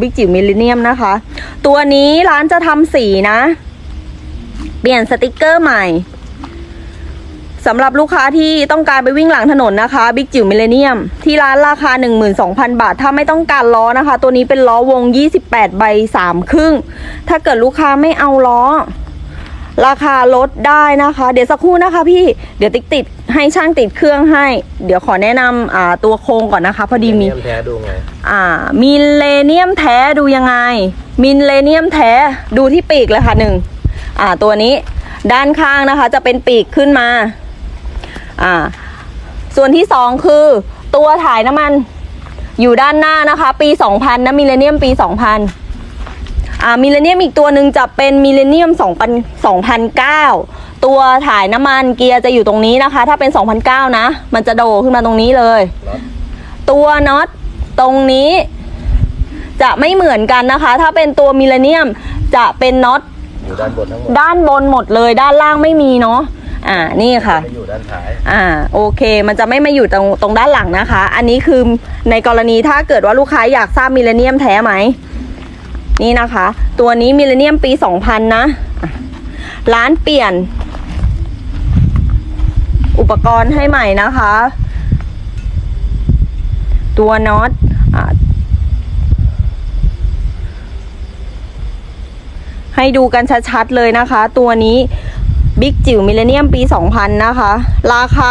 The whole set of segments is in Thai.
บิ๊กจิ๋วมิลเลนเนียมนะคะ ตัวนี้ร้านจะทำสีนะ เปลี่ยนสติกเกอร์ใหม่สำหรับลูกค้าที่ต้องการไปวิ่งหลังถนนนะคะบิ๊กจิ๋วมิลเลนเนียม ที่ร้านราคา 12,000 บาท ถ้าไม่ต้องการล้อนะคะ ตัวนี้เป็นล้อวง 28 ใบ 3 ครึ่ง ถ้าเกิดลูกค้าไม่เอาล้อ ราคาลดได้นะคะ เดี๋ยวสักครู่นะคะพี่เดี๋ยวติ๊กติดให้ช่างติดเครื่องให้ เดี๋ยวขอแนะนำอ่าตัวโครงก่อนนะคะ พอดีมี เนียมแท้ดูไงอ่ามิลเลเนียมแท้ดูยังไง มิลเลเนียมแท้ดูที่ปีกเลยค่ะหนึ่งอ่าตัวนี้ด้านข้างนะคะจะเป็นปีกขึ้นมาอ่าส่วนที่สองคือตัวถ่ายน้ำมันอยู่ด้านหน้านะคะ ปี 2000นะมิลเลเนียมปี 2000 อ่ามิลเลเนียมอีกตัวหนึ่งจะเป็นมิลเลเนียม2009 ตัวถ่ายน้ำมันเกียร์จะอยู่ตรงนี้นะคะ ถ้าเป็น 2009 นะ มันจะโดขึ้นมาตรงนี้เลยน็อตตัวน็อตตรงนี้ จะไม่เหมือนกันนะคะ ถ้าเป็นตัวมิลเลเนียมจะเป็นน็อตอยู่ด้านบนทั้งหมดด้านบนหมดเลยด้านล่างไม่มีเนาะอ่านี่ค่ะไม่อยู่ด้านท้ายอ่าโอเค มันจะไม่มาอยู่ตรงตรงด้านหลังนะคะ อันนี้คือในกรณีถ้าเกิดว่าลูกค้าอยากทราบมิลเลเนียมแท้ไหม นี่นะคะ ตัวนี้มิเลเนียมปี 2000 นะ ร้านเปลี่ยน อุปกรณ์ให้ใหม่นะคะ ตัวน็อตอให้ดูกันชัดๆเลยนะคะ ตัวนี้บิ๊กจิ๋วมิเลเนียมปี 2000 นะคะ ราคา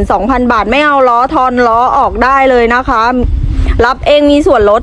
12,000 บาทไม่เอาล้อทอนล้อออกได้เลยนะคะ รับเองมีส่วนลด